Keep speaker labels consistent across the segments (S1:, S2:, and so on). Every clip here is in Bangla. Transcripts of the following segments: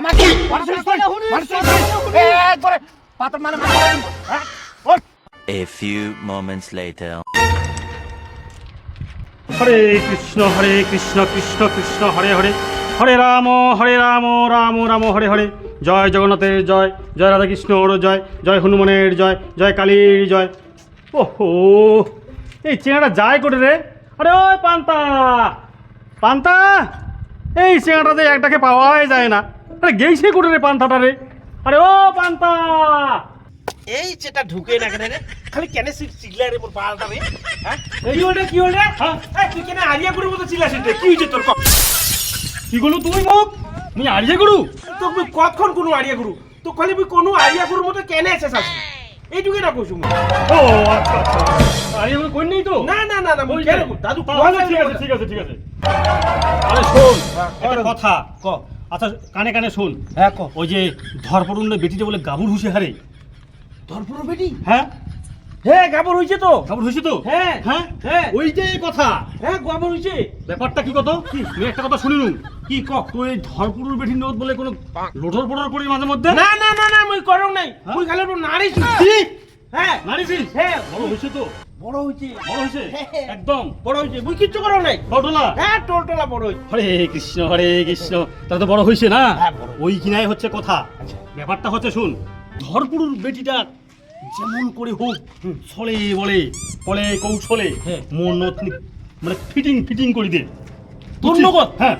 S1: আমাকে পাথর মানে A few moments later হরে কৃষ্ণ হরে কৃষ্ণ কৃষ্ণ কৃষ্ণ হরে হরে হরে রাম হরে রাম রাম রাম হরে হরে জয় জগন্নাথের জয় জয় রাধা কৃষ্ণর জয় জয় হনুমানের জয় জয় কালীর জয় ওহো এই চেঙাটা যায় করে
S2: রে আরে ওই পান্তা পান্তা এই চেঙাটাতে একটাকে পাওয়াই যায় না আরে গেইছে কোটে রে পান্তাটা রে আরে ও
S1: পান্তা এই যেটা ঢুকে না
S2: কেন রে খালি কেন চিল্লা রে মোর পালটা রে হ্যাঁ কি হল রে কি হল রে হ্যাঁ তুই কেন আরিয়া গুরুর
S1: মতো চিল্লাছিস রে কি হইছে তোর কি
S2: গুলো তুই মুখ মুই আরিয়া
S1: গুরু তো তুই কখন কোন আরিয়া গুরু তো খালি মুই কোন আরিয়া গুরুর মতো কেন এসেছিস আসি এইটুকু না কইছু মুই ও আচ্ছা, আচ্ছা, আচ্ছা। আরিয়া গুরু কই নাই তো না না না না
S2: মুই কেন দাদু আচ্ছা,
S1: ঠিক আছে ঠিক আছে ঠিক আছে আরে শোন হ্যাঁ, একটা কথা ক আচ্ছা
S2: কানে কানে শোন হ্যাঁ কো
S1: ওই যে ধরপড়ুনের বেটিটা বলে গাবুর হুসে হারে ধরপড়ুর বেটি হ্যাঁ হ্যাঁ গাবর হইছে
S2: তো গাবর হইছে তো হ্যাঁ হ্যাঁ হ্যাঁ ওইটাই
S1: কথা হ্যাঁ গাবর হইছে ব্যাপারটা কি কত কি তুই একটা কথা শুনিনু কি ক তুই ধরপুরুর
S2: বেটি নোট বলে কোনো লোটর পড়ার পড়ি মাঝে মধ্যে না না
S1: না না মুই করং নাই আমি হ্যাঁ? খালি একটু নাড়িছি হ্যাঁ নাড়িছি হ্যাঁ গাবর হইছে তো হ্যাঁ,
S2: হ্যাঁ। একদম বড় হ্যাঁ, কৃষ্ণ হরে
S1: কৃষ্ণ তা তো বড় না ওই কিনাই হচ্ছে কথা
S2: আচ্ছা। ব্যাপারটা
S1: হচ্ছে ধরপুরুর বেটিটা যেমন করে হোক ছলে বলে বলে কৌশলে মন মানে ফিটিং ফিটিং করে দে হ্যাঁ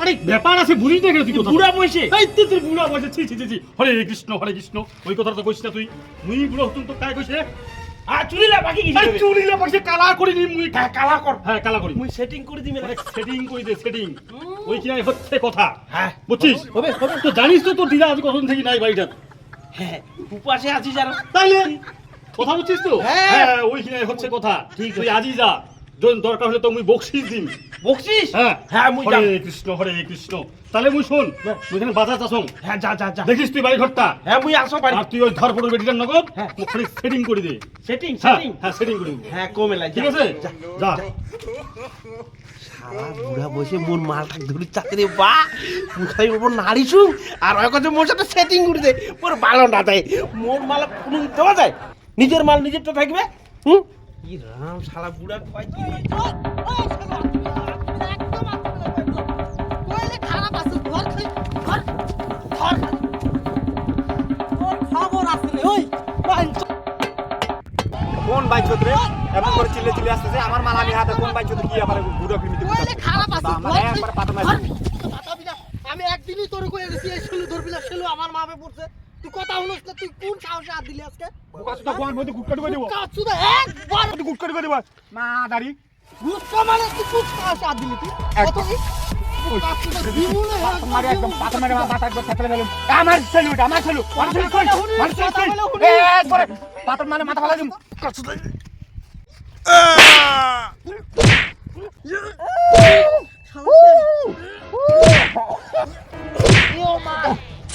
S1: আরে ব্যাপার আছে
S2: তুই বুড়া
S1: হরে কৃষ্ণ হরে কৃষ্ণ ওই কথাটা তো কইছিস না তুই মুই তো কায় কইছে আর চুরিলা বাকি কিছু
S2: আর কালা করি নি হ্যাঁ, কালা কর
S1: হ্যাঁ কালা করি মুই সেটিং করে দিমে সেটিং করে দে সেটিং ওই হচ্ছে কথা হ্যাঁ বুঝছিস তো জানিস তো তোর দিদা আজ কতদিন থেকে নাই বাড়িটা হ্যাঁ উপাসে আছিস আর তাইলে কথা
S2: বুঝছিস তো হ্যাঁ,
S1: হ্যাঁ ওইখানে হচ্ছে
S2: কথা ঠিক তুই
S1: আজই যা দরকার হলে তো মুই বকশিস দিম
S2: বকশিস হ্যাঁ হ্যাঁ মুই হরে কৃষ্ণ হরে
S1: কৃষ্ণ তাহলে মুই শুন মুই এখানে
S2: বাজার হ্যাঁ যা যা যা দেখিস তুই বাড়ি ঘরটা হ্যাঁ মুই আসো বাড়ি আর তুই ওই ধর বেটিটার নগদ সেটিং হ্যাঁ। করে দে সেটিং সেটিং হ্যাঁ সেটিং হ্যাঁ, করে দে হ্যাঁ কমে লাগে ঠিক আছে যা বুড়া বসে মোর মালটা ধরে চাকরি বা মুখাই ওপর নাড়িছু আর ওই কথা মোর সাথে সেটিং করে দে মোর ভালো না দেয় মোর মাল কোনো দেওয়া যায় নিজের মাল থাকবে হুম কি রাম শালা বুড়ার ভয় কি কোন
S1: বাইক ছোট এমন করে চিল্লে চিল্লে আসতেছে আমার মাল আমি হাতে কোন বাইক ছোট কি আমার বুড়ো কৃমিতে খারাপ আছে মানে আমার একবার পাতা মারি
S2: আমি একদিনই তোর কয়ে গেছি এই ছেলে ধরবি না ছেলে আমার মা পড়ছে কথা হলস না তুই কোন সাহসে হাত দিলি আজকে
S1: বুকাসুদা কোন হ্যাঁ? মধ্যে গুটকাট করে দেব
S2: বুকাসুদা একবার তুই
S1: গুটকাট করে দেব মা দাড়ি
S2: গুটকা মানে তুই কোন সাহসে হাত দিলি তুই কত আমার মাথা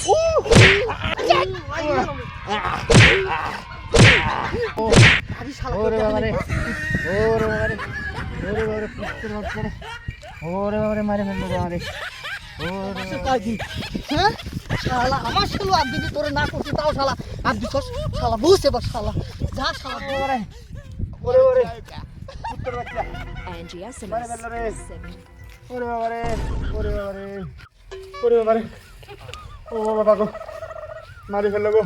S2: ওরে বাবারে
S1: ওরে বাবারে ওরে বাবারে পুষ্টের ভাত করে ওরে বাবারে মারে ফেললো বাবারে ওরে
S2: কাজী হ্যাঁ শালা আমার শালু আর যদি তোরে না করতে তাও শালা আর দিছ শালা বুঝছে বা শালা যা শালা ওরে
S1: ওরে ওরে পুত্র বাচ্চা এনজিএস মারে ফেললো রে ওরে বাবারে ওরে বাবারে ওরে বাবারে ও বাবা গো মারি ফেললো গো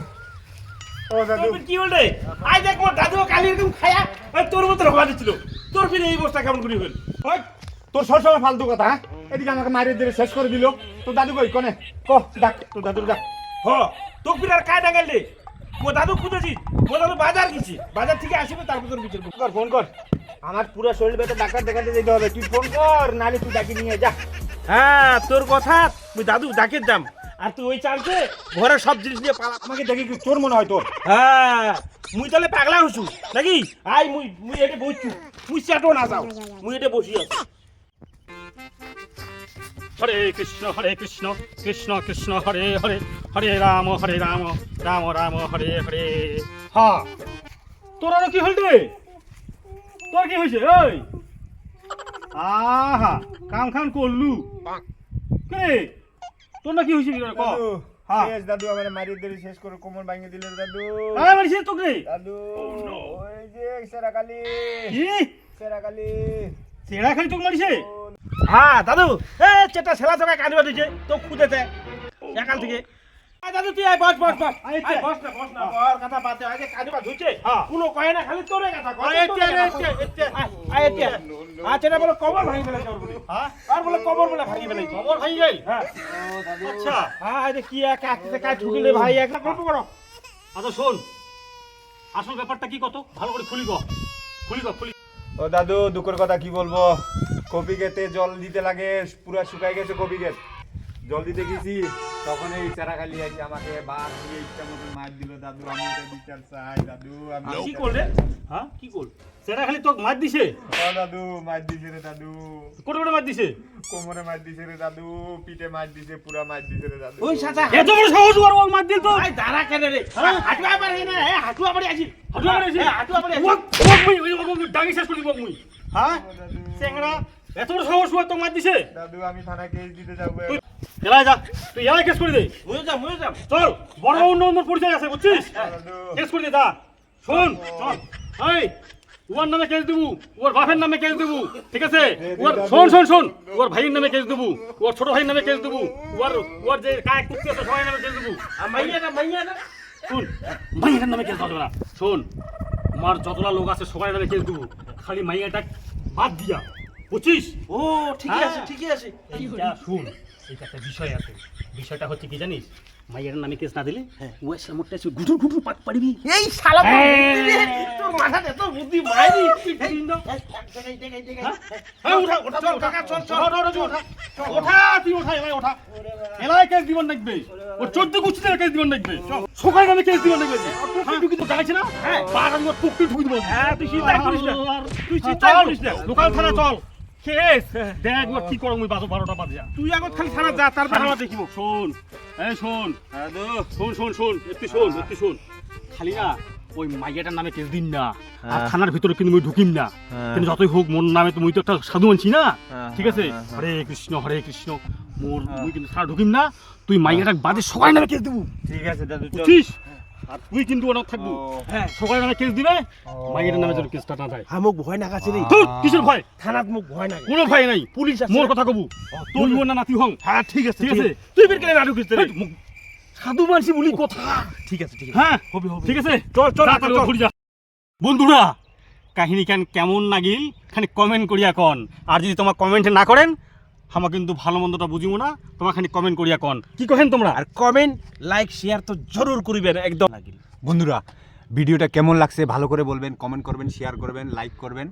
S1: ও দাদু
S2: কি বলে আই দেখ মোর দাদু কালি এরকম খায়া ওই তোর মতো রোগা দিছিল তোর ফিরে এই বস্তা কেমন করে হল
S1: ওই তোর সবসময় ফালতু কথা হ্যাঁ? এদিকে আমাকে মারিয়ে দিলে শেষ করে দিল তোর দাদু কই কনে ক ডাক তোর দাদু ডাক হ তোর ফিরে আর কায় ডাঙ্গাল দে মো দাদু খুঁজেছি মো দাদু বাজার গেছি বাজার থেকে আসবে তারপর তোর বিচার
S2: কর ফোন কর আমার পুরো শরীর ব্যথা ডাক্তার দেখাতে যেতে হবে তুই ফোন কর নালে তুই ডাকি নিয়ে যা
S1: হ্যাঁ তোর কথা দাদু ডাকের দাম আর তুই ওই চান্সে ঘরের সব জিনিস নিয়ে পালা তোমাকে দেখি কি চোর মনে হয় তোর হ্যাঁ মুই তাহলে পাগলা হইছু নাকি আই মুই মুই এটা বসছু মুই চাটো না যাও মুই এটা বসি আছি হরে কৃষ্ণ হরে কৃষ্ণ কৃষ্ণ কৃষ্ণ হরে হরে হরে রাম হরে রাম রাম রাম হরে হরে হা তোর আর কি হল রে তোর কি হইছে ওই আহা কাম খান করলু কে তোর না কি হইছে বিগড়ে কও দাদু আমারে মারিয়ে দিল শেষ করে কোমর ভাঙিয়ে দিল দাদু আরে মারিছে তো রে দাদু ওই যে সেরা কালি কি সেরা কালি সেরা খালি তো মারিছে হ্যাঁ দাদু এ চেটা সেলা তোকে কানবা দিছে তো খুদেতে একাল থেকে দাদু হ্যাঁ। তোরে আচ্ছা বলে কবর হ্যাঁ? আর বলে কবর বলে কবর ভাঙি হ্যাঁ আচ্ছা হ্যাঁ কি এক কাজ করো আচ্ছা ব্যাপারটা কত ভালো করে খুলি গো খুলি ও দাদু দুঃখের কথা কি বলবো কপি খেতে জল দিতে লাগে পুরা শুকাই গেছে কপি গেত জল দিতে গেছি তখন এই চারাখালি আছে আমাকে বাপ দিয়ে ইচ্ছা মতো মার দিল দাদু আমি এটা বিচার চাই দাদু আমি কি করলে হ্যাঁ কি করল চারাখালি তোকে মার দিছে দাদু মার দিছে রে দাদু কোন কোন মার দিছে কোমরে মার দিছে রে দাদু পিঠে মার দিছে পুরা মার দিছে রে দাদু ওই সাথে এত বড় সাহস বড় মার দিল তো আই
S2: দাঁড়া কেন রে হাঁটুয়া পারে না হ্যাঁ হাঁটুয়া পারে আছি
S1: হাঁটুয়া পারে আছি হাঁটুয়া পারে ওক ওক ওই ডাঙ্গি শেষ করে ওক হ্যাঁ চেংড়া এত বড় সাহস হয় তোমার দিছে দাদু আমি থানা কেস দিতে যাব এলাই যা তুই এলাই কেস করে দে
S2: মুয়ে যা মুয়ে যা
S1: চল বড় অন্য অন্য পরিচয় আছে বুঝছিস কেস হ্যাঁ, করে দে দা শোন চল এই ওর নামে কেস দেবো ওর বাপের নামে কেস দেবো ঠিক আছে ওর হ্যাঁ, শোন শোন শোন ওর ভাইয়ের নামে কেস দেবো ওর ছোট ভাইয়ের নামে কেস দেবো ওর ওর যে কায়েক কুত্তি আছে সবাই নামে কেস দেবো
S2: আর মাইয়া না মাইয়া না
S1: শোন মাইয়ার নামে কেস দেবো না শোন আমার যতলা লোক আছে সবাই নামে কেস দেবো খালি মাইয়াটা বাদ দিয়া পঁচিশ
S2: ও ঠিকই হ্যাঁ। আছে ঠিকই আছে
S1: এইটা শুন এইটা একটা বিষয় আছে বিষয়টা হচ্ছে কি জানিস মাইয়ের নামে কেস না দিলে ও এসে মোটটা এসে গুটুর গুটুর পাক পারবি
S2: এই শালা হ্যাঁ। তোর মাথা এত বুদ্ধি মারি
S1: হ্যাঁ, ওঠা ওঠা চল কাকা চল চল ওঠা ওঠা ওঠা তুই ওঠা এলাই ওঠা এলাই কেস দিবন দেখবে ও চোদ্দ গুছিতে কেস দিবন দেখবে সকাল নামে কেস দিবন দেখবে ঢুকি তো গাইছে না বাগান পুকটি ঢুকি দিব হ্যাঁ তুই চিন্তা করিস না তুই চিন্তা করিস না লোকাল থানা চল খেস দেখ মা কি করম 12টা বাজে তুই আগত খালি সারা যা তারপর আমরা দেখিব শুন এই শুন দাদু শুন শুন শুন একটু শুন একটু শুন খালি না ওই মাইয়াটার নামে কেস দিন না হ্যাঁ। আর থানার ভিতরে কিন্তু ঢুকিম না হ্যাঁ। কিন্তু যতই হোক মোর নামে তুমি তো একটা সাধু মানছি না হ্যাঁ, ঠিক আছে হরে কৃষ্ণ হরে কৃষ্ণ মোর মুই কিন্তু সারা ঢুকিম না তুই মাইয়াটার বাদে সবাই নামে কেস দেবু ঠিক আছে দাদু বুঝছিস তুই কিন্তু হ্যাঁ নাতি ঠিক আছে ঠিক আছে তুই
S2: সাধু মানসি কথা
S1: ঠিক আছে ঠিক আছে যা বন্ধুরা কাহিনী কেন কেমন নাগিল খানি কমেন্ট করিয়া কন আর যদি তোমার কমেন্ট না করেন আমরা কিন্তু ভালো মন্দটা বুঝিও না তোমার খানি কমেন্ট করিয়া কন কি কহেন তোমরা আর কমেন্ট লাইক শেয়ার তো জরুর করিবেন একদম বন্ধুরা ভিডিওটা কেমন লাগছে ভালো করে বলবেন কমেন্ট করবেন শেয়ার করবেন লাইক করবেন